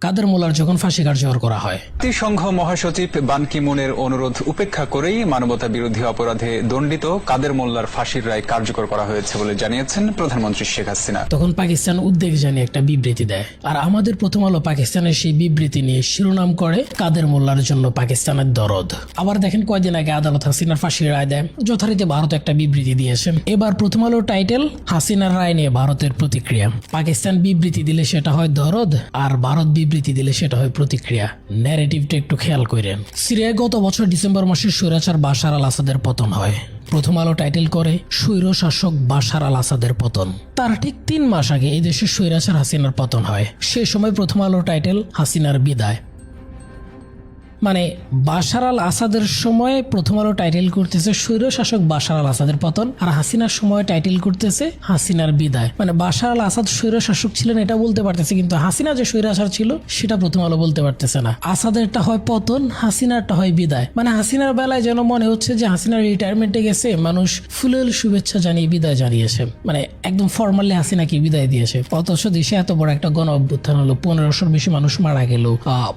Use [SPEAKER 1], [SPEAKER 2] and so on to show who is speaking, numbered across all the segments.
[SPEAKER 1] কাদের মোল্লার যখন ফাঁসি কার্যকর করা হয়?
[SPEAKER 2] জাতিসংঘ মহাসচিব বান কি মুনের অনুরোধ উপেক্ষা করেই মানবতা বিরোধী অপরাধে দণ্ডিত কাদের মোল্লার ফাঁসির রায় কার্যকর করা হয়েছে বলে জানিয়েছেন প্রধানমন্ত্রী শেখ হাসিনা।
[SPEAKER 1] তখন পাকিস্তান উদ্বেগ জানিয়ে একটা বিবৃতি দেয়। আর আমাদের প্রথম আলো পাকিস্তানের সেই বিবৃতি নিয়ে শিরোনাম করে কাদের মোল্লার জন্য পাকিস্তানের দরদ। আবার দেখেন কয়দিন আগে আদালত হাসিনার ফাঁসির রায় দেয় যথারীতি ভারত একটা বিবৃতি দিয়েছে। এবার প্রথম আলো টাইটেল হাসিনার রায় নিয়ে ভারতের প্রতিক্রিয়া। পাকিস্তান বিবৃতি দিলে সেটা হয় দরদ আর ভারত বিবৃতি দিলে সেটা হয় প্রতিক্রিয়া। ন্যারেটিভটা একটু খেয়াল করেন সিরিয়ায় গত বছর ডিসেম্বর মাসে স্বৈরাচার বাশার আল আসাদের পতন হয়। প্রথম আলো টাইটেল করে স্বৈর শাসক বাশার আল আসাদের পতন। তার ঠিক তিন মাস আগে এই দেশে স্বৈরাচার হাসিনার পতন হয়। সে সময় প্রথম আলো টাইটেল হাসিনার বিদায়। মানে বাশার আল আসাদের সময় প্রথম আলো টাইটেল করতেছে স্বৈর শাসক বাশার আল আসাদের পতন, আর হাসিনার সময় টাইটেল করতেছে হাসিনার বিদায়। মানে বাশার আল আসাদ স্বৈর শাসক ছিলেন এটা বলতে পারতেছে, কিন্তু হাসিনা যে স্বৈরাচার ছিল সেটা প্রথম আলো বলতে পারতেছে না। আসাদেরটা হয় পতন, হাসিনারটা হয় বিদায়। মানে হাসিনার বেলায় যেন মনে হচ্ছে যে হাসিনার রিটায়ারমেন্টে গেছে, মানুষ ফুলেল শুভেচ্ছা জানিয়ে বিদায় জানিয়েছে। মানে একদম ফর্মালি হাসিনাকে বিদায় দিয়েছে। অথচ দেশে এত বড় একটা গণ অভ্যুত্থান হলো, পনেরোশোর বেশি মানুষ মারা গেল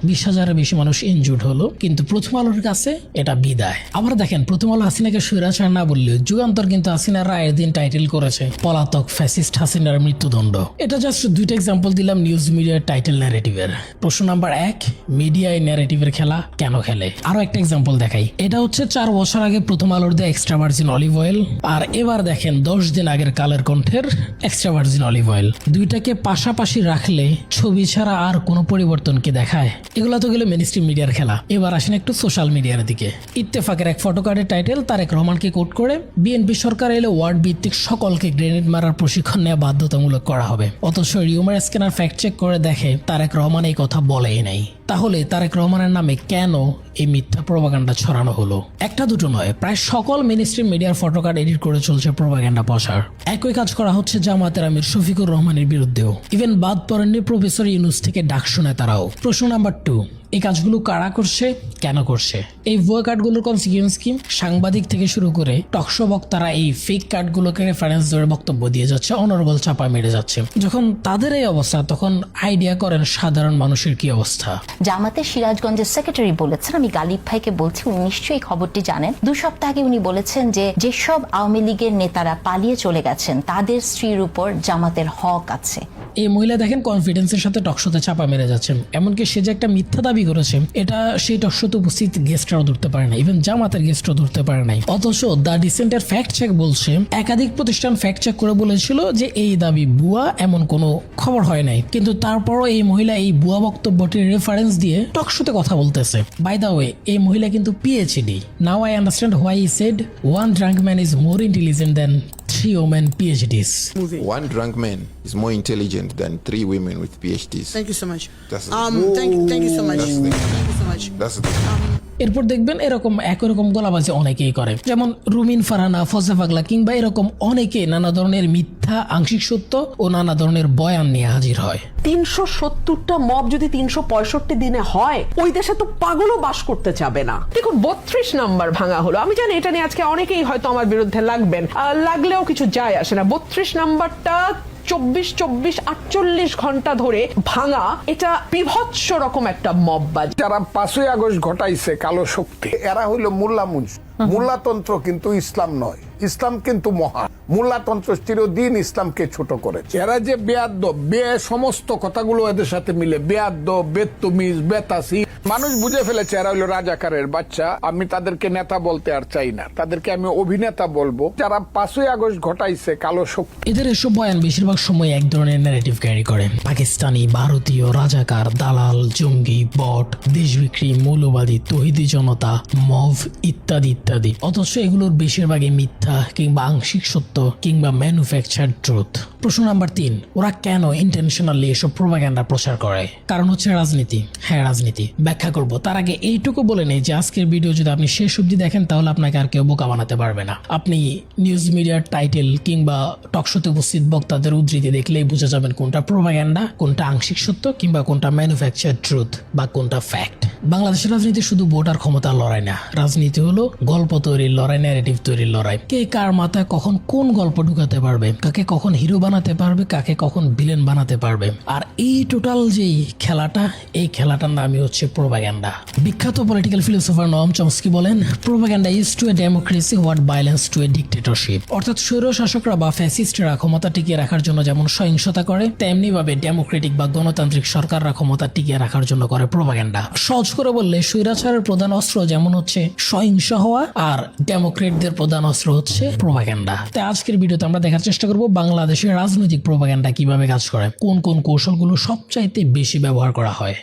[SPEAKER 1] বিশ হাজারের বেশি মানুষ ইনজুর্ড হলো। কিন্তু প্রথম আলোর কাছে এটা বিদায়। আবার দেখেন, প্রথম আলো হাসিনাকে স্বৈরাচার না বললেও যুগান্তর কিন্তু হাসিনার রায়ের দিন টাইটেল করেছে, পলাতক ফ্যাসিস্ট হাসিনার মৃত্যুদণ্ড। এটা জাস্ট দুইটা এক্সাম্পল দিলাম নিউজ মিডিয়ার টাইটেল ন্যারেটিভের প্রশ্ন নাম্বার এক মিডিয়ায় ন্যারেটিভের খেলা কেন খেলে? আরও একটা এক্সাম্পল দেখাই। এটা হচ্ছে চার বছর আগে প্রথম আলোর দেয় এক্সট্রা ভার্জিন অলিভ অয়েল আর এবার দেখেন, দশ দিন আগের কালের কণ্ঠের এক্সট্রা ভার্জিন অলিভ অয়েল দুইটাকে পাশাপাশি রাখলে ছবি ছাড়া আর কোনো পরিবর্তন কি দেখায়? এগুলো তো গেলে মেন স্ট্রিম মিডিয়ার খেলা। এবার আসেন একটু সোশ্যাল মিডিয়ার দিকে। ইত্তেফাকের এক ফটো কার্ডের টাইটেল তারেক রহমানকে কোট করে বিএনপি সরকার এলে ওয়ার্ড ভিত্তিক সকলকে গ্রেনেড মারার প্রশিক্ষণ নেওয়া বাধ্যতামূলক করা হবে। অথচ রিউমার স্ক্যানার ফ্যাক্ট চেক করে দেখে তারেক রহমান এই কথা বলেই নাই। তাহলে তারেক রহমানের নামে কেন এই মিথ্যা প্রভাগান্ডা ছড়ানো হলো? একটা দুটো নয়, প্রায় সকল মিনিস্ট্রি মিডিয়ার ফটো কার্ড এডিট করে চলছে প্রভাগান্ডা প্রসার একই কাজ করা হচ্ছে জামাতের আমির শফিকুর রহমানের বিরুদ্ধেও। ইভেন বাদ পড়েননি প্রফেসর ইউনুস থেকে ডাক শুনে তারাও। প্রশ্ন নাম্বার টু এই কাজগুলো কারা করছে? কেন করছে? এই ভুয়া কার্ডগুলোর কনসিকুয়েন্স কি? সাংবাদিক থেকে শুরু করে টকশো বক্তারা এই ফেক কার্ডগুলোকে রেফারেন্স ধরে বক্তব্য দিয়ে যাচ্ছে অনর্বল চাপা মেরে যাচ্ছে। যখন তাদের এই অবস্থা তখন আইডিয়া করেন সাধারণ মানুষের কি অবস্থা?
[SPEAKER 3] জামাতের সিরাজগঞ্জের সেক্রেটারি বলেছেন আমি গালিব ভাইকে বলছি উনি নিশ্চয়ই এই খবরটি জানেন। দু সপ্তাহ আগে উনি বলেছেন যে যেসব আওয়ামী লীগের নেতারা পালিয়ে চলে গেছেন তাদের স্ত্রীর উপর জামাতের হক আছে।
[SPEAKER 1] এই মহিলা দেখেন কনফিডেন্সের সাথে টকশোতে চাপা মেরে যাচ্ছেন। এমনকি সে যে একটা মিথ্যা দাবি করেছে, এটা সেই টকশোতে উপস্থিত গেস্টরাও ধরতে পারে না ইভেন জামাতের গেস্টও ধরতে পারে নাই। অথচ দ্য ডিসেন্টের ফ্যাক্ট চেক বলছে, একাধিক প্রতিষ্ঠান ফ্যাক্ট চেক করে বলেছিল যে এই দাবি বুয়া এমন কোনো খবর হয় নাই। কিন্তু তারপরও এই মহিলা এই বুয়া বক্তব্যটির রেফারেন্স দিয়ে টকশোতে কথা বলতেছে। বাই দা ওয়ে এই মহিলা কিন্তু PhD now I understand why he said one drunk man is more intelligent than Three women PhDs.
[SPEAKER 4] One drunk man is more intelligent than three women with PhDs.
[SPEAKER 5] Thank you so much.
[SPEAKER 4] That's
[SPEAKER 5] Um, thank, thank you so much. Thank you so much.
[SPEAKER 4] Thing.
[SPEAKER 1] এরপর দেখবেন এরকম একই রকম গলাবাজি অনেকেই করে। যেমন রুমিন ফারহানা ফজা পাগলা কিংবা এরকম অনেকে নানা ধরনের মিথ্যা আংশিক সত্য ও নানা ধরনের বয়ান নিয়ে হাজির হয়।
[SPEAKER 6] তিনশো সত্তরটা মব যদি তিনশো পঁয়ষট্টি দিনে হয় ওই দেশে তো পাগলও বাস করতে চাবে না। দেখুন বত্রিশ নাম্বার ভাঙা হলো। আমি জানি এটা নিয়ে আজকে অনেকেই হয়তো আমার বিরুদ্ধে লাগবেন। আহ, লাগলেও কিছু যায় আসে না। বত্রিশ নাম্বারটা চব্বিশ চব্বিশ, আটচল্লিশ ঘণ্টা ধরে ভাঙা এটা বিভৎস রকম একটা মববাজ
[SPEAKER 7] যারা পাঁচই আগস্ট ঘটাইছে কালো শক্তি, এরা হইল মোল্লামুজ। মোল্লাতন্ত্র কিন্তু ইসলাম নয়। ইসলাম কিন্তু মহা মোল্লাতন্ত্র চিরদিন ইসলামকে ছোট করে এরা যে বেয়াদ্দ বে সমস্ত কথাগুলো এদের সাথে মিলে বেয়াদ্দ বেত্তুমিজ বেতাসি মানুষ বুঝে ফেলেছে এরা হইল রাজাকারের বাচ্চা। আমি তাদেরকে নেতা বলতে আর চাই না। তাদেরকে আমি অভিনেতা বলব। যারা পাঁচই আগস্ট ঘটাইছে কালো শক্তি।
[SPEAKER 1] এদের এসব বয়ান বেশিরভাগ সময় এক ধরনের ন্যারেটিভ ক্যারি করে। পাকিস্তানি ভারতীয় রাজাকার দালাল জঙ্গি বট দেশ বিক্রি মৌলবাদী তহিদি জনতা মভ ইত্যাদি ইত্যাদি। অথচ এগুলোর বেশিরভাগই মিথ্যা কিংবা আংশিক সত্য কিংবা ম্যানুফ্যাকচার ট্রুথ প্রশ্ন নাম্বার তিন, ওরা কেন ইন্টারন্যাশনালি এসব প্রোপাগ্যান্ডা প্রচার করে? কারণ হচ্ছে রাজনীতি। হ্যাঁ রাজনীতি। ব্যাখ্যা করব। তার আগে এইটুকু বলে নেই যে আজকের ভিডিও যদি আপনি শেষ অবধি দেখেন, তাহলে আপনাকে আর কেউ বোকা বানাতে পারবে না। আপনি নিউজ মিডিয়ার টাইটেল কিংবা টকশোতে উপস্থিত বক্তাদের উদ্ধৃতি দেখলেই বুঝে যাবেন কোনটা প্রোপাগ্যান্ডা কোনটা আংশিক সত্য কিংবা কোনটা ম্যানুফ্যাকচার ট্রুথ বা কোনটা ফ্যাক্ট বাংলাদেশের রাজনীতি শুধু ভোট আর ক্ষমতার লড়াই না। রাজনীতি হলো গল্প তৈরির লড়াই ন্যারেটিভ তৈরির লড়াই। কে কার মাথায় কখন কোন গল্প ঢুকাতে পারবে, কাকে কখন হিরো বানাতে পারবে, কাকে কখন ভিলেন বানাতে পারবে। আর এই টোটাল যেই খেলাটা, এই খেলাটার নামই হচ্ছে প্রোপাগ্যান্ডা বিখ্যাত পলিটিক্যাল ফিলোসফার নম চমস্কি বলেন propaganda is to a democracy what violence to a dictatorship অর্থাৎ স্বৈর শাসকরা বা ফ্যাসিস্টরা ক্ষমতা টিকিয়ে রাখার জন্য যেমন সহিংসতা করে তেমনি ভাবে ডেমোক্রেটিক বা গণতান্ত্রিক সরকাররা ক্ষমতা টিকিয়ে রাখার জন্য করে প্রোপাগ্যান্ডা সহজ করে বললে, স্বৈরাচারের প্রধান অস্ত্র যেমন হচ্ছে সহিংস হওয়া আর ডেমোক্রেটদের প্রধান অস্ত্র হচ্ছে প্রোপাগ্যান্ডা তাই আজকের ভিডিওতে আমরা দেখার চেষ্টা করব বাংলাদেশের রাজনৈতিক প্রোপাগ্যান্ডা কীভাবে কাজ করে, কোন কোন কৌশলগুলো সবচাইতে বেশি ব্যবহার করা হয়।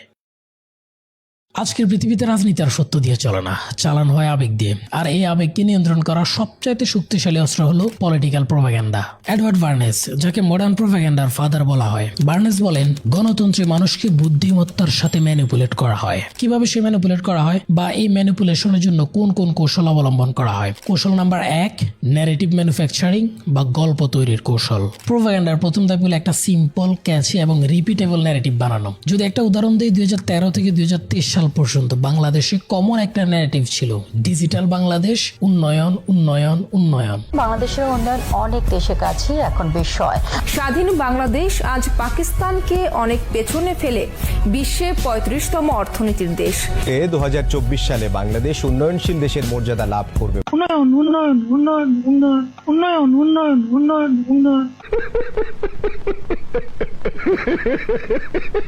[SPEAKER 1] আজকের পৃথিবীতে রাজনীতি আর সত্য দিয়ে চলে না। চালানো হয় আবেগ দিয়ে। আর এই আবেগকে নিয়ন্ত্রণ করার সবচাইতে শক্তিশালী অস্ত্র হলো পলিটিক্যাল প্রোপাগ্যান্ডা এডওয়ার্ড বার্নেস, যাকে মডার্ন প্রোপাগ্যান্ডার ফাদার বলা হয়, বার্নেস বলেন, গণতন্ত্রে মানুষকে বুদ্ধিমত্তার সাথে ম্যানিপুলেট করা হয়। কীভাবে সে ম্যানিপুলেট করা হয়? বা এই ম্যানিপুলেশনের জন্য কোন কোন কৌশল অবলম্বন করা হয়? কৌশল নাম্বার এক ন্যারেটিভ ম্যানুফ্যাকচারিং বা গল্প তৈরির কৌশল। প্রোপাগ্যান্ডার প্রথম ধাপ হলো একটা সিম্পল ক্যাচি এবং রিপিটেবল ন্যারেটিভ বানানো। যদি একটা উদাহরণ দিই, দুই থেকে দুই সাল পর্যন্ত বাংলাদেশে কমন একটা ন্যারেটিভ ছিল ডিজিটাল বাংলাদেশ উন্নয়ন উন্নয়ন উন্নয়ন।
[SPEAKER 5] বাংলাদেশের উন্নয়ন অনেক দেশের কাছে এখন বিষয়
[SPEAKER 8] স্বাধীন বাংলাদেশ আজ পাকিস্তানকে অনেক পেছনে ফেলে বিশ্বে পঁয়ত্রিশতম অর্থনীতির দেশ।
[SPEAKER 9] এ দু সালে বাংলাদেশ উন্নয়নশীল দেশের মর্যাদা লাভ করবে।
[SPEAKER 10] উন্নয়ন উন্নয়ন উন্নয়ন উন্নয়ন উন্নয়ন উন্নয়ন উন্নয়ন উন্নয়ন।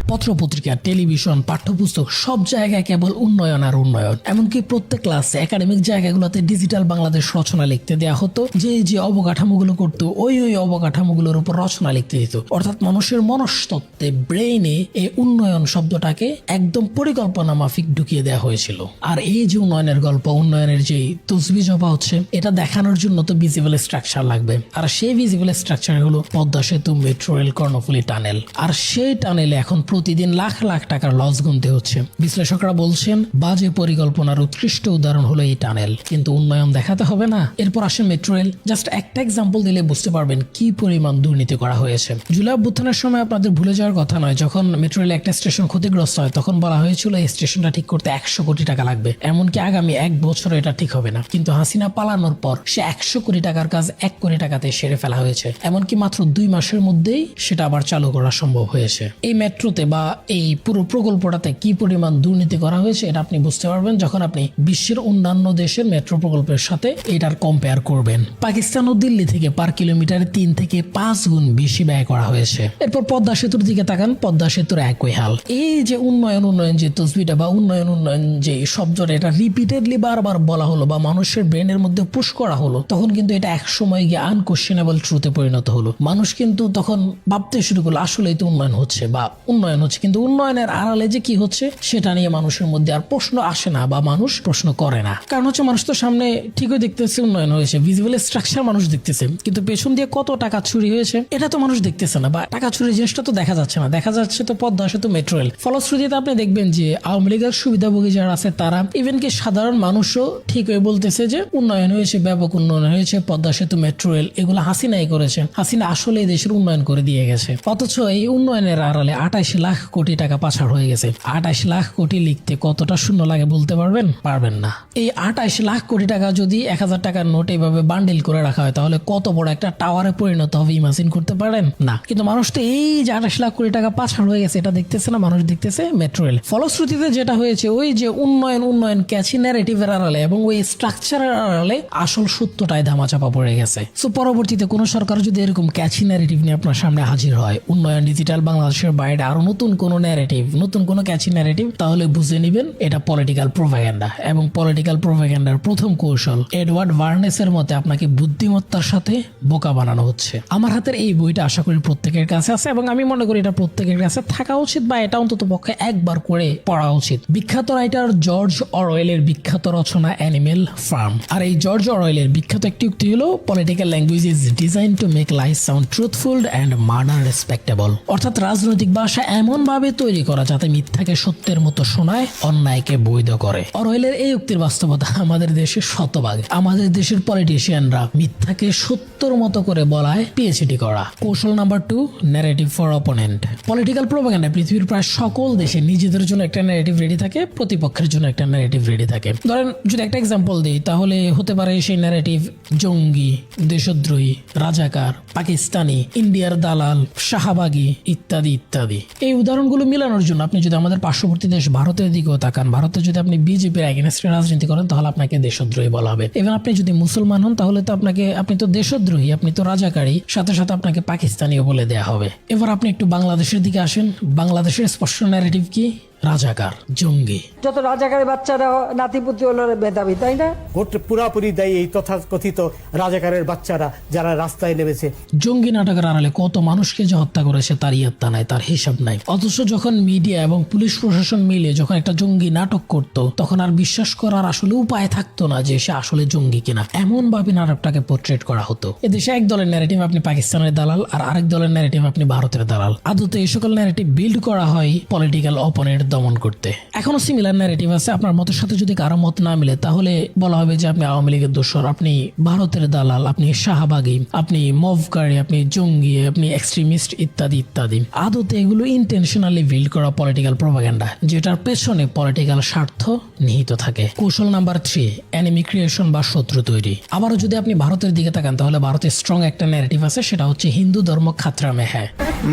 [SPEAKER 1] পত্রপত্রিকা, টেলিভিশন, পাঠ্যপুস্তক, সব জায়গায় কেবল উন্নয়ন আর উন্নয়ন। এমনকি প্রত্যেক ক্লাসে একাডেমিক জায়গাগুলোতে ডিজিটাল বাংলাদেশ রচনা লিখতে দেওয়া হতো। যে যে অবকাঠামোগুলো করতো, ওই ওই অবকাঠামোগুলোর উপর রচনা লিখতে দিত। অর্থাৎ মানুষের মনস্তত্ত্বে ব্রেইনে এই উন্নয়ন শব্দটাকে একদম পরিকল্পনা মাফিক ঢুকিয়ে দেওয়া হয়েছিল। আর এই যে উন্নয়নের গল্প, উন্নয়নের যে তসবি জবা হচ্ছে, এটা দেখানোর জন্য তো ভিজিবল স্ট্রাকচার লাগবে। আর সেই ভিজিবল স্ট্রাকচার হলো Padma Setu metro rail Karnaphuli tunnel আর সেই টানেলে এখন প্রতিদিন লাখ লাখ টাকার লস গুনতে হচ্ছে। বিশ্লেষকরা বলছেন, বাজে পরিকল্পনার উৎকৃষ্ট উদাহরণ হলো এই টানেল। কিন্তু উন্নয়ন দেখাতে হবে না। এরপর আসে মেট্রো রেল জাস্ট একটা এক্সাম্পল দিলে বুঝতে পারবেন কি পরিমাণ দুর্নীতি করা হয়েছে। জুলাই অভ্যুত্থানের সময় আপনাদের ভুলে যাওয়ার কথা নয়, যখন মেট্রো রেল একটা স্টেশন ক্ষতিগ্রস্ত হয়, তখন বলা হয়েছিল এই স্টেশনটা ঠিক করতে একশো কোটি টাকা লাগবে। এমনকি আগামী এক বছর এটা ঠিক হবে না। কিন্তু হাসিনা পালানোর পর সে একশো কোটি টাকার কাজ এক কোটি টাকাতে সেরে ফেলা হয়েছে। এমনকি মাত্র দুই মাসের মধ্যেই সেটা আবার চালু করা সম্ভব হয়েছে এই মেট্রোতে বা এই পুরো প্রকল্পটাতে কি পরিমাণ দুর্নীতি করা হয়েছে, এটা আপনি বুঝতে পারবেন যখন আপনি বিশ্বের অন্যান্য দেশের মেট্রো প্রকল্পের সাথে এটার কম্পেয়ার করবেন। পাকিস্তান ও দিল্লি থেকে পার কিলোমিটারে তিন থেকে পাঁচ গুণ বেশি ব্যয় করা হয়েছে। এরপর পদ্মা সেতুর দিকে তাকান, পদ্মা সেতুর একই হাল। এই যে উন্নয়ন উন্নয়ন যে তসবিটা বা উন্নয়ন উন্নয়ন যে শব্দটা এটা রিপিটেডলি বারবার বলা হলো বা মানুষের ব্রেনের মধ্যে পুশ করা হলো, তখন কিন্তু এটা এক সময় গিয়ে আনকোশ্চেনেবল ট্রুথে পরিণত হলো। মানুষ কিন্তু তখন ভাবতে শুরু করল আসলেই তো উন্নয়ন হচ্ছে বা উন্নয়ন হচ্ছে, কিন্তু উন্নয়নের আড়ালে যে কি হচ্ছে সেটা নিয়ে মানুষের মধ্যে আর প্রশ্ন আসে না বা মানুষ প্রশ্ন করে না। কারণ হচ্ছে মানুষ তো সামনে ঠিকই দেখতেছে উন্নয়ন হয়েছে ভিজিবল স্ট্রাকচার মানুষ দেখতেছে, কিন্তু পেছন দিয়ে কত টাকা চুরি হয়েছে এটা তো মানুষ দেখতেছে না বা টাকা চুরি জিনিসটা তো দেখা যাচ্ছে না। দেখা যাচ্ছে তো পদ্মা সেতু মেট্রো রেল ফলশ্রুতিতে আপনি দেখবেন যে আওয়ামী লীগের সুবিধাভোগী যারা আছে তারা ইভেন কি সাধারণ মানুষও ঠিক হয়ে বলতেছে যে উন্নয়ন হয়েছে, ব্যাপক উন্নয়ন হয়েছে, পদ্মা সেতু মেট্রো রেল এগুলো হাসিনাই করেছে। হাসিনা আসলে দেশের উন্নয়ন করে দিয়ে গেছে। অথচ এই উন্নয়নের আড়ালে আঠাইশ লাখ কোটি টাকা পাচার হয়ে গেছে। আঠাইশ লাখ কোটি লিখতে কতটা শূন্য লাগে বলতে পারবেন? পারবেন না। এই আঠাইশ লাখ কোটি টাকা যদি এক হাজার টাকার নোট এইভাবে বান্ডিল করে রাখা হয়, তাহলে কত বড় একটা টাওয়ারে পরিণত হবে ইমাজিন করতে পারেন? না। কিন্তু মানুষ তো এই যে আঠাশ লাখ কোটি টাকা পাচার হয়ে গেছে, এটা দেখতেছে না? মানুষ দেখতেছে মেট্রো রেল ফলশ্রুতিতে যেটা হয়েছে, ওই যে উন্নয়ন উন্নয়ন ক্যাচি ন্যারেটিভের আড়ালে এবং ওই স্ট্রাকচারের আড়ালে আসল সত্যটাই ধামাচাপা পড়ে গেছে। সো পরবর্তীতে কোনো সরকার যদি এরকম ক্যাচি ন্যারেটিভ নিয়ে আপনার সামনে হাজির হয়, উন্নয়ন ডিজিটাল বাংলাদেশের বাইরে আরও নতুন কোনো ন্যারেটিভ নতুন কোনো ক্যাচি ন্যারেটিভ তাহলে বুঝে নেবেন এটা পলিটিক্যাল প্রোভাগ্যান্ডা এবং পলিটিক্যাল প্রোভাগেন্ডার প্রথম কৌশল এডওয়ার্ড ভার্নেসের মতে আপনাকে বুদ্ধিমত্তার সাথে বোকা বানানো হচ্ছে। আমার হাতের এই বইটা আশা করি প্রত্যেকের কাছে আছে এবং আমি মনে করি এটা প্রত্যেকের কাছে থাকা উচিত বা এটা অন্তত পক্ষে একবার করে পড়া উচিত। বিখ্যাত রাইটার জর্জ অরওয়েলের বিখ্যাত রচনা অ্যানিমেল ফার্ম আর এই জর্জ অরওয়েলের বিখ্যাত একটি উক্তি হলো political language is design to make lies sound truthful and murder respectable অর্থাৎ রাজনৈতিক ভাষা এমন ভাবে তৈরি করা যাতে মিথ্যাকে সত্যের মতো শোনায়, অন্যায়কে বৈধ করে। অরওয়েলের এই উক্তির বাস্তবতা আমাদের দেশে শতভাগ। আমাদের দেশের পলিটিশিয়ানরা মিথ্যাকে সত্যর মতো করে বলায় পিএইচডি করা। কৌশল number two narrative for opponent political propaganda পৃথিবীর প্রায় সকল দেশে নিজেদের জন্য একটা ন্যারেটিভ রেডি থাকে, প্রতিপক্ষের জন্য একটা ন্যারেটিভ রেডি থাকে। ধরেন, যদি একটা এক্সাম্পল দিই, তাহলে হতে পারে সেই ন্যারেটিভ জঙ্গি, দেশদ্রোহী, রাজাকার, পাকিস্তানি, ইন্ডিয়ার দালাল, শাহবাগী ইত্যাদি ইত্যাদি এই উদাহরণগুলো মিলানোর জন্য আপনি যদি আমাদের পার্শ্ববর্তী দেশ ভারতের দিকেও তাকান, ভারতে যদি আপনি বিজেপির এগেনস্টে রাজনীতি করেন, তাহলে আপনাকে দেশদ্রোহী বলা হবে। এবং আপনি যদি মুসলমান হন, তাহলে তো আপনাকে, আপনি তো দেশদ্রোহী, আপনি তো রাজাকারী, সাথে সাথে আপনাকে পাকিস্তানিও বলে দেয়া হবে। এবার আপনি একটু বাংলাদেশের দিকে আসেন। বাংলাদেশের স্পষ্ট ন্যারেটিভ কি? রাজাকার জঙ্গি।
[SPEAKER 10] যত রাজাকারের বাচ্চারা নাতিপুতি হলো মেধাবী তাই না?
[SPEAKER 11] ভোট পুরাপুরি দেয় এই তথাকথিত রাজাকারের বাচ্চারা যারা রাস্তায় নেমেছে।
[SPEAKER 1] জঙ্গি নাটকের আড়ালে কত মানুষকে যে হত্যা করেছে তার ইয়ত্তা নাই তার হিসাব নাই। অথচ যখন মিডিয়া এবং পুলিশ প্রশাসন মিলে যখন একটা জঙ্গি নাটক করত তখন আর বিশ্বাস করার আসলে উপায় থাকতো না যে সে আসলে জঙ্গি কিনা। এমন ভাবে নাটকটাকে পোর্ট্রেট করা হতো। এদেশে এক দলের ন্যারেটিভ আপনি পাকিস্তানের দালাল আর আরেক দলের ন্যারেটিভ আপনি ভারতের দালাল। আদতে এই সকল ন্যারেটিভ বিল্ড করা হয় পলিটিক্যাল অপোনেন্ট দমন করতে। এখনও সিমিলার ন্যারেটিভ আছে। আপনার মতের সাথে যদি কারও মত না মিলে তাহলে বলা হবে যে আপনি আওয়ামী লীগের দোষর। আপনি ভারতের দালাল আপনি শাহবাগী আপনি মভকারী আপনি জঙ্গি আপনি এক্সট্রিমিস্ট ইত্যাদি ইত্যাদি। আদতে এগুলো ইন্টেনশনালি বিল্ড করা পলিটিক্যাল প্রোপাগেন্ডা যেটার পেছনে পলিটিক্যাল স্বার্থ নিহিত থাকে। কৌশল নাম্বার থ্রি অ্যানিমি ক্রিয়েশন বা শত্রু তৈরি। আবারও যদি আপনি ভারতের দিকে তাকান তাহলে ভারতের স্ট্রং একটা ন্যারেটিভ আছে সেটা হচ্ছে হিন্দু ধর্ম খাত্রা মে
[SPEAKER 12] হ্যাঁ।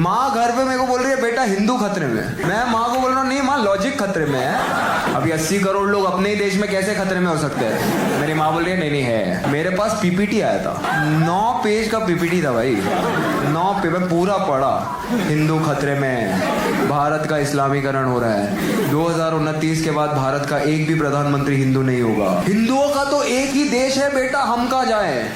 [SPEAKER 12] মা ঘর পে মেরে বল রে बेटा हिंदू खतरे में मैं माँ को बोल रहा हूँ, नहीं माँ लॉजिक खतरे में है। अभी अस्सी करोड़ लोग अपने ही देश में कैसे खतरे में हो सकते हैं? मेरी माँ बोल रही है, नहीं नहीं, है। मेरे पास पीपीटी आया था। नौ पेज का पीपीटी था भाई। नौ पे मैं पूरा पढ़ा। हिंदू खतरे में भारत का इस्लामीकरण हो रहा है। दो के बाद भारत का एक भी प्रधानमंत्री हिंदू नहीं होगा। हिंदुओं का तो एक ही देश है बेटा, हम कहा जाए?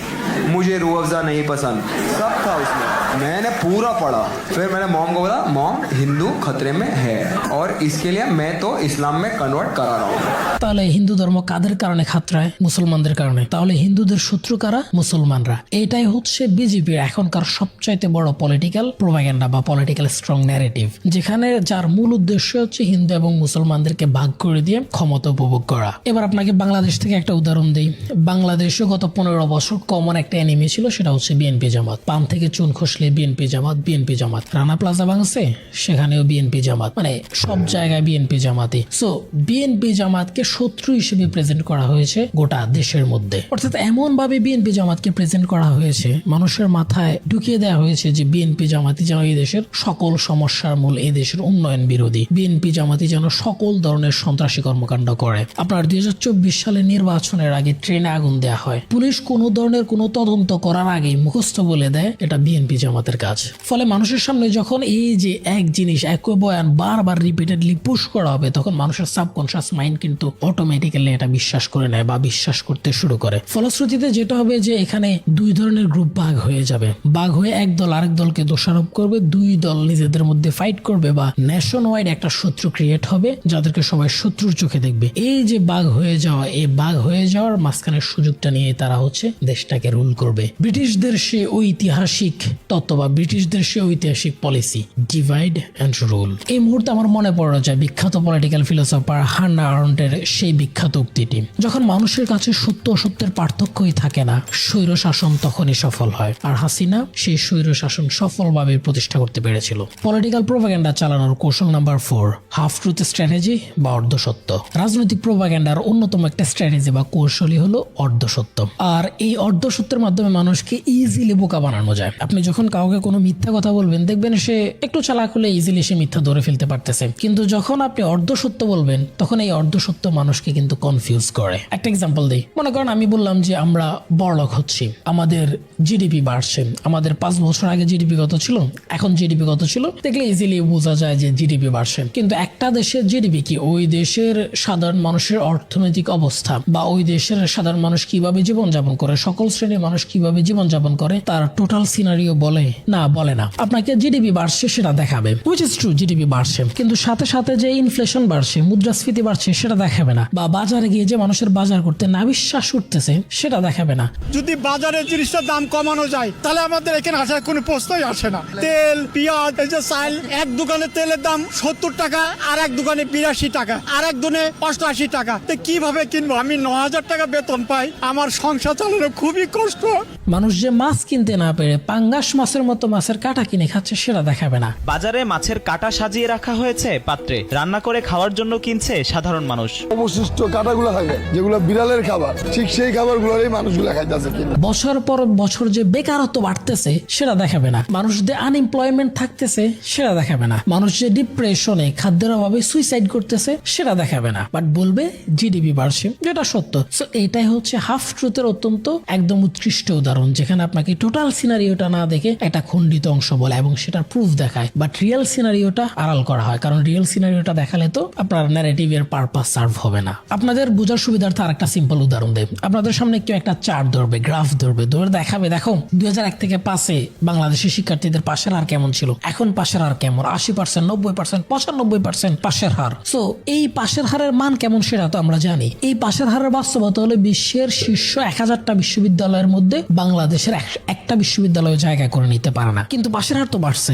[SPEAKER 12] मुझे रू अफजा नहीं पसंद। सब था उसमें। मैंने पूरा पढ़ा फिर मैंने मॉम को बोला मॉम हिंदू खतरे में है और इसके लिए मैं तो इस्लाम में कन्वर्ट करा रहा हूँ
[SPEAKER 1] তাহলে হিন্দু ধর্ম কাদের কারণে খাতরায় মুসলমানদের কারণে তাহলে হিন্দুদের শত্রু কারা মুসলমানরা এটাই হচ্ছে বিজেপির এখনকার সবচাইতে বড় পলিটিক্যাল প্রোপাগান্ডা বা পলিটিক্যাল স্ট্রং ন্যারেটিভ যেখানে যার মূল উদ্দেশ্য হচ্ছে হিন্দু এবং মুসলমানদেরকে ভাগ করে দিয়ে ক্ষমতা উপভোগ করা এবার আপনাকে বাংলাদেশ থেকে একটা উদাহরণ দিই বাংলাদেশে গত পনেরো বছর কমন একটা এনিমি ছিল সেটা হচ্ছে বিএনপি জামাত পান থেকে চুন খসলে BNP Jamaat BNP Jamaat. Rana plaza ভাঙছে, সেখানেও বিএনপি জামাত। মানে সব জায়গায় বিএনপি জামাতি সো বিএনপি জামাতকে শত্রু হিসেবে প্রেজেন্ট করা হয়েছে গোটা দেশের মধ্যে। অর্থাৎ এমন ভাবে বিএনপি জামাতকে প্রেজেন্ট করা হয়েছে, মানুষের মাথায় ঢুকিয়ে দেওয়া হয়েছে যে বিএনপি জামাতি যেন এই দেশের সকল সমস্যার মূল, এই দেশের উন্নয়ন বিরোধী। বিএনপি জামাতি যেন সকল ধরনের সন্ত্রাসী কর্মকাণ্ড করে। আপনার দুই হাজার চব্বিশ সালে নির্বাচনের আগে ট্রেনে আগুন দেওয়া হয়। পুলিশ কোনো ধরনের কোনো তদন্ত করার আগেই মুখস্থ বলে দেয়, এটা বিএনপি জামাতের কাজ। ফলে মানুষের সামনে যখন এই যে এক জিনিস একই বয়ান বারবার রিপিটেডলি পুশ করা হবে, তখন মানুষের সাবকনশিয়াস মাইন্ড কিন্তু অটোমেটিক্যালি এটা বিশ্বাস করে নেয় বা বিশ্বাস করতে শুরু করে। ফলশ্রুতিতে যেটা হবে যে এখানে দুই ধরনের গ্রুপ ভাগ হয়ে যাবে। ভাগ হয়ে এক দল আরেক দলকে দোষারোপ করবে, দুই দল নিজেদের মধ্যে ফাইট করবে বা ন্যাশন ওয়াইড একটা শত্রু ক্রিয়েট হবে, যাদেরকে সবাই শত্রুর চোখে দেখবে। এই যে বাঘ হয়ে যাওয়া, এই বাঘ হয়ে যাওয়ার মাঝখানের সুযোগটা নিয়ে তারা হচ্ছে দেশটাকে রুল করবে। ব্রিটিশদের সে ঐতিহাসিক তত্ত্ব বা ব্রিটিশদের সে ঐতিহাসিক পলিসি ডিভাইড অ্যান্ড রুল এই মুহূর্তে আমার মনে পড়ে যায় বিখ্যাত পলিটিক্যাল ফিলোসফার হান্না আরন্টের সেই বিখ্যাত উক্তিটি, যখন মানুষের কাছে সত্য অসত্যের পার্থক্যই থাকে না স্বৈর শাসন তখনই সফল হয়। আর হাসিনা সেই স্বৈর শাসন সফলভাবে প্রতিষ্ঠা করতে পেরেছিল। পলিটিক্যাল প্রোপাগান্ডা চালানোর কৌশল number four half truth strategy বা অর্ধসত্য। রাজনৈতিক প্রোপাগান্ডার অন্যতম একটা স্ট্র্যাটেজি বা কৌশলই হলো অর্ধসত্য। আর এই অর্ধসত্যের মাধ্যমে মানুষকে ইজিলি বোকা বানানো যায়। আপনি যখন কাউকে কোনো মিথ্যা কথা বলবেন, দেখবেন সে একটু চালাক হলে ইজিলি সে মিথ্যা ধরে ফেলতে পারতেছে। কিন্তু যখন আপনি অর্ধসত্য বলবেন, তখন এই অর্ধসত্য মানুষকে কিন্তু কনফিউজ করে। একটা এক্সাম্পল দিই। মনে করেন আমি বললাম যে আমরা বড়লোক হচ্ছি। আমাদের জিডিপি বাড়ছে। আমাদের পাঁচ বছর আগে জিডিপি কত ছিল? এখন জিডিপি কত ছিল? দেখলে ইজিলি বোঝা যায় যে জিডিপি বাড়ছে। কিন্তু একটা দেশের জিডিপি কি? ওই দেশের সাধারণ মানুষের অর্থনৈতিক অবস্থা বা ওই দেশের সাধারণ মানুষ কীভাবে জীবনযাপন করে? সকল শ্রেণির মানুষ কীভাবে জীবনযাপন করে? তার টোটাল সিনারিও বলে না বলে না। আপনাকে জিডিপি বাড়ছে সেটা দেখাবে। উইচ ইজ ট্রু জিডিপি বাড়ছে। কিন্তু সাথে সাথে যে ইনফ্লেশন বাড়ছে মুদ্রাস্ফীতি বাড়ছে সেটা দেখাবে না। বা বাজারে গিয়ে যে মানুষের বাজার করতে নাবিশ্বাস উঠতেছে সেটা দেখাবে না।
[SPEAKER 11] যদি বাজারে জিনিসটার দাম কমানো যায় তাহলে আমাদের এখানে আসার কোনো প্রশ্নই আসে না। তেল পেঁয়াজ এই যে চাল এক দোকানে তেলের দাম সত্তর টাকা আর এক দোকানে বিরাশি টাকা আর এক দোকানে অষ্টআশি টাকা। তো কীভাবে কিনবো? আমি ন হাজার টাকা বেতন পাই। আমার সংসার চালানো খুবই কষ্ট।
[SPEAKER 1] মানুষ যে মাছ কিনতে না পেরে পাঙ্গাস মাছের মতো মাছের কাটা কিনে খাচ্ছে সেটা দেখাবে না।
[SPEAKER 13] বাজারে মাছের কাটা সাজিয়ে রাখা হয়েছে পাত্রে। রান্না করে খাওয়ার জন্য কিনছে সাধারণ মানুষ।
[SPEAKER 7] অবশিষ্ট কাটাগুলো থাকে যেগুলো বিড়ালের খাবার ঠিক সেই খাবারগুলোরই মানুষগুলো খাইতেছে
[SPEAKER 1] বছর পর বছর যে বেকারত্ব বাড়তেছে সেটা দেখাবে না। মানুষ যে আনএমপ্লয়মেন্ট থাকতেছে সেটা দেখাবে না। মানুষ যে ডিপ্রেশনে খাদ্যের অভাবে সুইসাইড করতেছে সেটা দেখাবে না। বাট বলবে জিডিপি বাড়ছে যেটা সত্য। সো এটাই হচ্ছে হাফ ট্রুথের অত্যন্ত একদম উৎকৃষ্ট উদাহরণ যেখানে আপনাকে টোটাল সিনারিওটা না দেখে একটা খণ্ডিত অংশ বলে এবং সেটার প্রুফ দেখায়। বাট রিয়েল সিনারিওটা আড়াল করা হয়। কারণ রিয়েল সিনারিওটা দেখালে তো আপনার ন্যারেটিভের পারপাস সার্ভ হবে না। আপনাদের বোঝার সুবিধার্থে আরেকটা সিম্পল উদাহরণ দেব আপনাদের সামনে কেউ একটা চার্ট ধরবে গ্রাফ ধরবে, ধরে দেখাবে, দেখো, দুই থেকে পাশে বাংলাদেশের শিক্ষার্থীদের পাশের হার কেমন ছিল? এখন পাশের হার কেমন? আশি পার্সেন্ট নব্বই পার্সেন্ট পঁচানব্বই পার্সেন্ট পাশের হার। সো এই পাশের হারের মান কেমন সেটা তো আমরা জানি। এই পাশের হারের বাস্তবতা হলো বিশ্বের শীর্ষ এক হাজারটা বিশ্ববিদ্যালয়ের মধ্যে বাংলাদেশের একটা বিশ্ববিদ্যালয় জায়গা করে। নিতে পারে না। কিন্তু পাশের হার তো বাড়ছে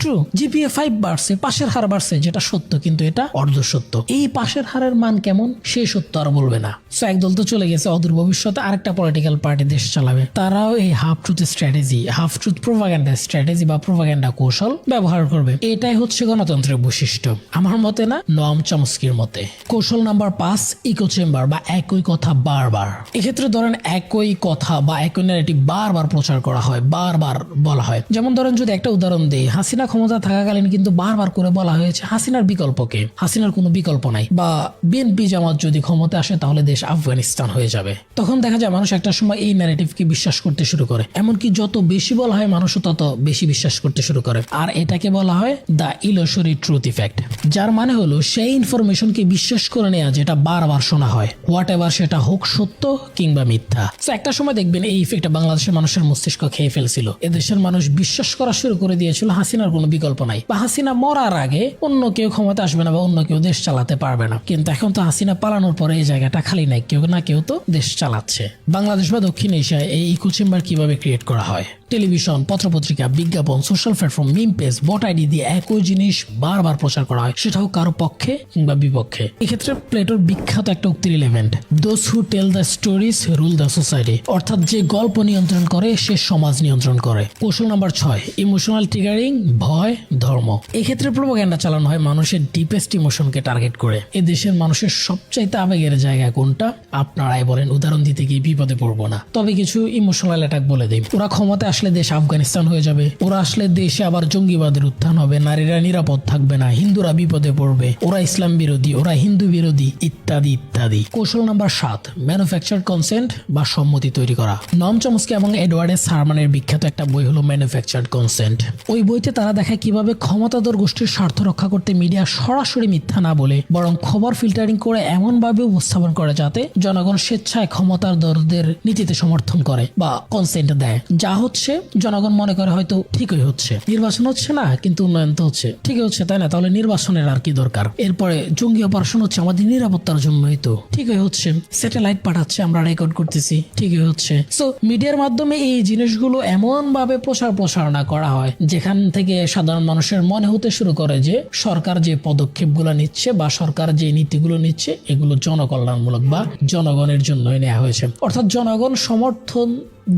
[SPEAKER 1] ট্রু জিপিএ ফাইভ বাড়ছে, পাশের হার বাড়ছে, যেটা সত্য, কিন্তু এটা অর্ধ সত্য এই পাশের হারের মান কেমন, সে সত্য আর বলবে না। সো একদল তো চলে গেছে, অদূর ভবিষ্যতে আরেকটা পলিটিক্যাল পার্টি দেশ চালাবে। তারাও এই half truth strategy half truth propaganda strategy বা প্রোভাগান্ডা কৌশল ব্যবহার করবে। এটাই হচ্ছে গণতন্ত্রের বৈশিষ্ট্য। আমার মতে না নম চমস্কির মতে। কৌশল নাম্বার পাঁচ ইকো চেম্বার বা একই কথা বারবার। এক্ষেত্রে ধরেন একই কথা বা একই ন্যারেটিভ বারবার প্রচার করা হয়, বারবার বলা হয়। যেমন ধরেন যদি একটা উদাহরণ দেই, হাসিনা ক্ষমতা থাকাকালীন কিন্তু বারবার করে বলা হয়েছে হাসিনার বিকল্পকে। হাসিনার কোনো বিকল্প নাই। বা বিএনপি জামাত যদি ক্ষমতা আসে, তাহলে দেশ আফগানিস্তান হয়ে যাবে। তখন দেখা যায় মানুষ একটা সময় এই ন্যারেটিভকে বিশ্বাস করতে শুরু করে। এমনকি যত বেশি বলা হয় মানুষও তত বেশি বিশ্বাস করতে শুরু করে। আর এটাকে বলা হয় দ্য ইলোসরি ট্রুথ ইফেক্ট যার মানে হলো সেই ইনফরমেশনকে বিশ্বাস করে নেওয়া যেটা বারবার শোনা হয়। হোয়াট এভার সেটা হোক সত্য কিংবা মিথ্যা। একটা সময় দেখবেন এই ইফেক্টটা বাংলাদেশের মানুষের মস্তিষ্ক খেয়ে ফেলছিল। এদেশের মানুষ বিশ্বাস করা শুরু করে দিয়েছিল হাসিনার কোনো বিকল্প নাই। বা হাসিনা মরার আগে অন্য কেউ ক্ষমতা আসবে না বা অন্য কেউ দেশ চালাতে পারবে না। কিন্তু এখন তো হাসিনা পালানোর পরে এই জায়গাটা খালি নাই, কেউ না কেউ তো দেশ চালাচ্ছে। বাংলাদেশ বা দক্ষিণ এশিয়ায় এই ইকো চেম্বার কীভাবে ক্রিয়েট করা হয়? টেলিভিশন, পত্রপত্রিকা, বিজ্ঞাপন social platform meme page bot ID দিয়ে একই জিনিস বারবার প্রচার করা হয়, সেটাও কারও পক্ষে কিংবা বিপক্ষে। এক্ষেত্রে প্লেটোর বিখ্যাত একটা উক্তির eleventh those who tell the stories rule the society অর্থাৎ যে গল্প নিয়ন্ত্রণ করে, সে সমাজ নিয়ন্ত্রণ করে। কৌশল নাম্বার ছয় ইমোশনাল ট্রিগারিং ভয়, ধর্ম। এক্ষেত্রে প্রোপাগ্যান্ডা চালানো হয় মানুষের ডিপেস্ট ইমোশনকে টার্গেট করে। এ দেশের মানুষের সবচাইতে আবেগের জায়গা কোনটা? আপনারাই বলেন, উদাহরণ দিতে গিয়ে বিপদে পড়ব না। তবে কিছু ইমোশনাল অ্যাটাক বলে দিই। ওরা ক্ষমতায় আসলে দেশ আফগানিস্তান হয়ে যাবে। ওরা আসলে দেশে আবার জঙ্গিবাদের উত্থান হবে। নারীরা নিরাপদ থাকবে না। হিন্দুরা বিপদে পড়বে। ওরা ইসলাম বিরোধী, ওরা হিন্দু বিরোধী, ইত্যাদি ইত্যাদি। কৌশল নাম্বার সাত ম্যানুফ্যাকচার কনসেন্ট বা সম্মতি তৈরি করা। নম চমস্কি এবং এডওয়ার্ড এস হারমানের বিখ্যাত একটা বই হলো ম্যানুফ্যাকচার্ড কনসেন্ট ওই বইতে তারা দেখায় কীভাবে ক্ষমতাধর গোষ্ঠীর স্বার্থ রক্ষা করতে মিডিয়া সরাসরি মিথ্যা না বলে, বরং খবর ফিল্টারিং করে এমন ভাবে উপস্থাপন করে যাতে জনগণ স্বেচ্ছায় ক্ষমতার দরদের নীতিতে সমর্থন করে বা কনসেন্ট দেয়। যা হচ্ছে, জনগণ মনে করে হয়তো ঠিকই হচ্ছে। নির্বাচন হচ্ছে না, কিন্তু উন্নয়ন তো হচ্ছে। ঠিকই হচ্ছে, তাই না? তাহলে নির্বাচনের আর কি দরকার? এরপরে জঙ্গি অপারেশন হচ্ছে, আমাদের নিরাপত্তার জন্যই তো। ঠিকই হচ্ছে। স্যাটেলাইট পাঠাচ্ছে, আমরা রেকর্ড করতেছি। ঠিকই হচ্ছে। সো মিডিয়ার মাধ্যমে এই জিনিসগুলো এমন ভাবে প্রচার প্রসারণা করা হয়, যেখান থেকে সাধারণ মানুষের মনে হতে শুরু করে যে, সরকার যে পদক্ষেপগুলো নিচ্ছে বা সরকার যে নীতিগুলো নিচ্ছে, এগুলো জনকল্যাণমূলক বা জনগণের জন্যই নেওয়া হয়েছে। অর্থাৎ জনগণ সমর্থন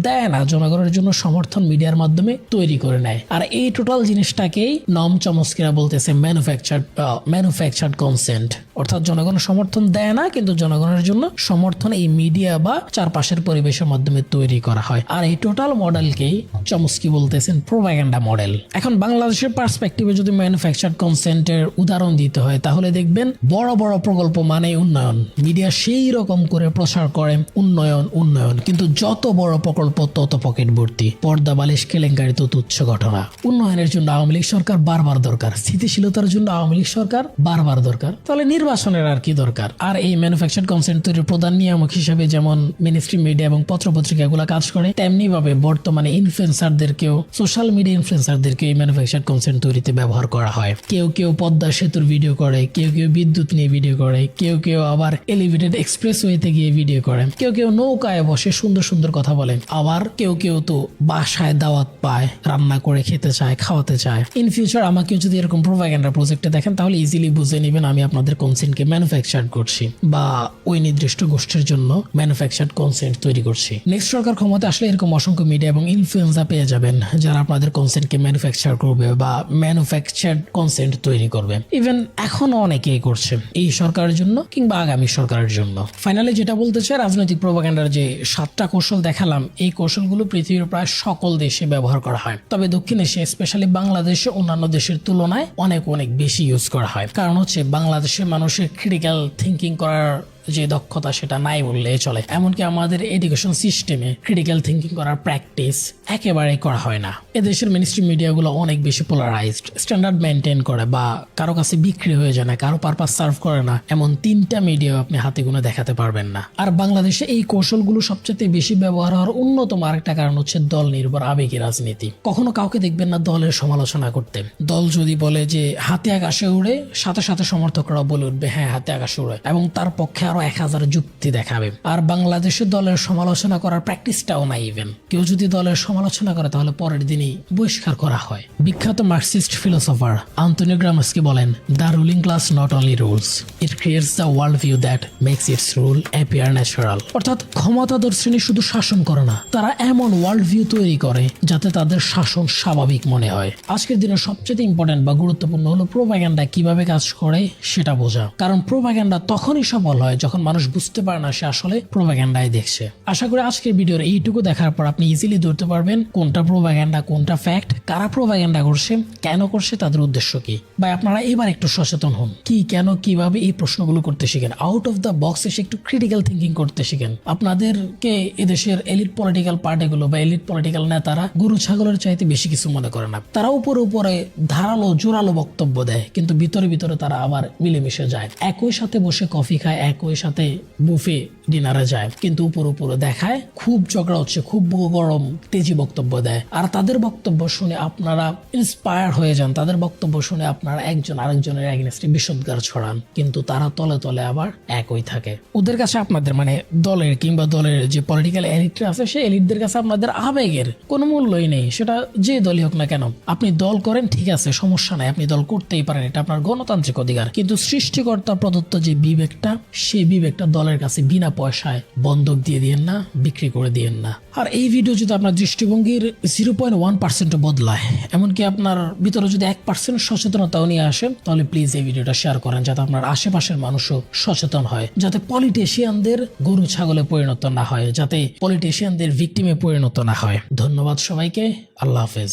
[SPEAKER 1] দেয় না। জনগণের জন্য সমর্থন মিডিয়ার মাধ্যমে তৈরি করে নেয়। আর এই টোটাল জিনিসটাকেই নম চমস্কিরা বলতেছে ম্যানুফ্যাকচার ম্যানুফ্যাকচার্ড কনসেন্ট অর্থাৎ জনগণ সমর্থন দেয় না, কিন্তু জনগণের জন্য সমর্থন এই মিডিয়া বা চারপাশের পরিবেশের মাধ্যমে তৈরি করা হয়। আর এই টোটাল মডেলকেই চমস্কি বলতেছেন প্রোপাগ্যান্ডা মডেল এখন বাংলাদেশের পার্সপেক্টিভে যদি ম্যানুফ্যাকচার্ড কনসেন্টের উদাহরণ দিতে হয়, তাহলে দেখবেন বড় বড় প্রকল্প মানে উন্নয়ন। মিডিয়া সেই রকম করে প্রচার করে, উন্নয়ন উন্নয়ন। কিন্তু যত বড় প্রকল্প তত পকেট ভর্তি পর্দা, বালিশ কেলেঙ্কারি তো তুচ্ছ ঘটনা। উন্নয়নের জন্য আওয়ামী লীগ সরকার বারবার দরকার। স্থিতিশীলতার জন্য আওয়ামী লীগ সরকার বারবার দরকার। তাহলে নির্বাচনের আর কি দরকার? আর এই ম্যানুফ্যাকচার কনসেন্ট তৈরির প্রধান নিয়ামক হিসেবে যেমন মিনিস্ট্রি মিডিয়া এবং পত্রপত্রিকা গুলা কাজ করে তেমনি ভাবে বর্তমানে ইনফ্লুয়েন্সারদেরকেও সোশ্যাল মিডিয়া ইনফ্লুয়েন্সারদেরকে এই ম্যানুফ্যাকচার কনসেন্ট তৈরিতে ব্যবহার করা হয়। কেউ কেউ পদ্মা সেতুর ভিডিও করে, কেউ কেউ বিদ্যুৎ নিয়ে ভিডিও করে, কেউ কেউ আবার এলিভেটেড এক্সপ্রেস ওয়েতে গিয়ে ভিডিও করে। কেউ কেউ নৌকায় বসে সুন্দর সুন্দর কথা বলে আবার কেউ কেউ তো বাসায় দাওয়াত পায়, রান্না করে খেতে চায়, খাওয়াতে চায়। ইন ফিউচার আমাকেও যদি এরকম প্রোভাগান্ডা প্রজেক্টে দেখেন, তাহলে ইজিলি বুঝে নেবেন আমি আপনাদের কনসেন্টকে ম্যানুফ্যাকচার করছি বা ওই নির্দিষ্ট গোষ্ঠীর জন্য ম্যানুফ্যাকচার কনসেন্ট তৈরি করছি। নেক্সট সরকার ক্ষমতা আসলে এরকম অসংখ্য মিডিয়া এবং ইনফ্লুয়েন্সা পেয়ে যাবেন, যারা আপনাদের কনসেন্টকে ম্যানুফ্যাকচার করবে বা ম্যানুফ্যাকচার কনসেন্ট তৈরি করবে। ইভেন এখনও অনেকেই করছে এই সরকারের জন্য কিংবা আগামী সরকারের জন্য। ফাইনালি যেটা বলতে চাই, রাজনৈতিক প্রোপাগান্ডার যে সাতটা কৌশল দেখালাম এই কৌশলগুলো পৃথিবীর প্রায় সকল দেশে ব্যবহার করা হয়। তবে দক্ষিণ এশিয়া স্পেশালি বাংলাদেশে অন্যান্য দেশের তুলনায় অনেক অনেক বেশি ইউজ করা হয়। কারণ হচ্ছে বাংলাদেশের মানুষের ক্রিটিক্যাল থিঙ্কিং করার যে দক্ষতা সেটা নাই বললে চলে। এমনকি আমাদের এডুকেশন সিস্টেমে ক্রিটিক্যাল থিঙ্কিং করার প্র্যাকটিস একেবারে করা হয় না। এদেশের মিনিস্ট্রি মিডিয়াগুলো অনেক বেশি পোলারাইজড স্ট্যান্ডার্ড মেনটেন করে বা কারও কাছে বিক্রি হয়ে যায় না, কারও পারপাস সার্ভ করে না, এমন তিনটা মিডিয়া আপনি হাতে গুনে দেখাতে পারবেন না। আর বাংলাদেশে এই কৌশলগুলো সবচেয়ে বেশি ব্যবহার হওয়ার অন্যতম আরেকটা কারণ হচ্ছে দল নির্ভর আবেগী রাজনীতি। কখনো কাউকে দেখবেন না দলের সমালোচনা করতে। দল যদি বলে যে হাতে আকাশে উড়ে, সাথে সাথে সমর্থকরা বলে উঠবে হ্যাঁ হাতে আকাশে উড়ে। এবং তার পক্ষে আরও এক হাজার যুক্তি দেখাবে। আর বাংলাদেশের দলের সমালোচনা করার প্র্যাকটিসটাও নাই ইভেন কেউ যদি দলের সমালোচনা করে, তাহলে পরের দিনই বহিষ্কার করা হয়। বিখ্যাত মার্কসিস্ট ফিলোসফার আন্তনিও গ্রামস্কি বলেন the ruling class not only rules it creates the world view that makes its rule appear natural অর্থাৎ ক্ষমতাধর শ্রেণি শুধু শাসন করে না, তারা এমন ওয়ার্ল্ড ভিউ তৈরি করে যাতে তাদের শাসন স্বাভাবিক মনে হয়। আজকের দিনে সবচেয়ে ইম্পর্টেন্ট বা গুরুত্বপূর্ণ হলো প্রোপাগ্যান্ডা কীভাবে কাজ করে সেটা বোঝা। কারণ প্রোপাগ্যান্ডা তখনই সফল হয় যখন মানুষ বুঝতে পারে না সে আসলে প্রোপাগ্যান্ডাই দেখছে। আশা করি আজকের ভিডিওর এইটুকু দেখার পর আপনি ইজিলি ধরতে পারবেন কোনটা প্রোপাগ্যান্ডা কোনটা ফ্যাক্ট কারা প্রোপাগ্যান্ডা করছে, কেন করছে, তাদের উদ্দেশ্য কি। বা আপনারা এবার একটু সচেতন হন। কি, কেন, কীভাবে এই প্রশ্নগুলো করতে শিখেন? আউট অফ দ্য বক্স এসে একটু ক্রিটিক্যাল থিঙ্কিং করতে শিখেন। আপনাদেরকে এদেশের এলিট পলিটিক্যাল পার্টিগুলো বা এলিট পলিটিক্যাল নেতারা গরু, ছাগলের চাইতে বেশি কিছু মনে করে না। তারা উপরে উপরে ধারালো, জোরালো বক্তব্য দেয়, কিন্তু ভিতরে ভিতরে তারা আবার মিলেমিশে যায়। একই সাথে বসে কফি খায়, একই সাথে বুফে ডিনারে যায়। কিন্তু উপর উপরে দেখায় খুব ঝগড়া হচ্ছে, খুব গরম তেজি বক্তব্য দেয়। আর তাদের বক্তব্য শুনে আপনারা ইন্সপায়ার হয়ে যান। তাদের বক্তব্য শুনে আপনারা একজন আরেকজনের এগেনস্টে বিষদগার ছড়ান। কিন্তু তারা তলে তলে আবার একই থাকে। ওদের কাছে আপনাদের মানে দলের কিংবা দলের যে পলিটিক্যাল এলিটরা আছে, সেই এলিটদের কাছে আপনাদের আবেগের কোনো মূল্যই নেই। সেটা যে দলই হোক না কেন, আপনি দল করেন, ঠিক আছে, সমস্যা নাই। আপনি দল করতেই পারেন, এটা আপনার গণতান্ত্রিক অধিকার। কিন্তু সৃষ্টিকর্তা প্রদত্ত যে বিবেকটা সেই বিবেকটা দলের কাছে বিনা পয়সায় বন্ধক দিয়ে দিয়েন না, বিক্রি করে দিয়েন না। আর এই ভিডিও যদি আপনার দৃষ্টিভঙ্গির জিরো পয়েন্ট ওয়ান পার্সেন্টও বদলায়, এমনকি আপনার ভিতরে যদি এক পার্সেন্ট সচেতনতাও নিয়ে আসে, তাহলে প্লিজ এই ভিডিওটা শেয়ার করেন যাতে আপনার আশেপাশের মানুষও সচেতন হয়, যাতে পলিটিশিয়ানদের গরু ছাগলে পরিণত না হয়, যাতে পলিটিশিয়ানদের ভিকটিমে পরিণত না হয়। ধন্যবাদ সবাইকে, আল্লাহ হাফেজ।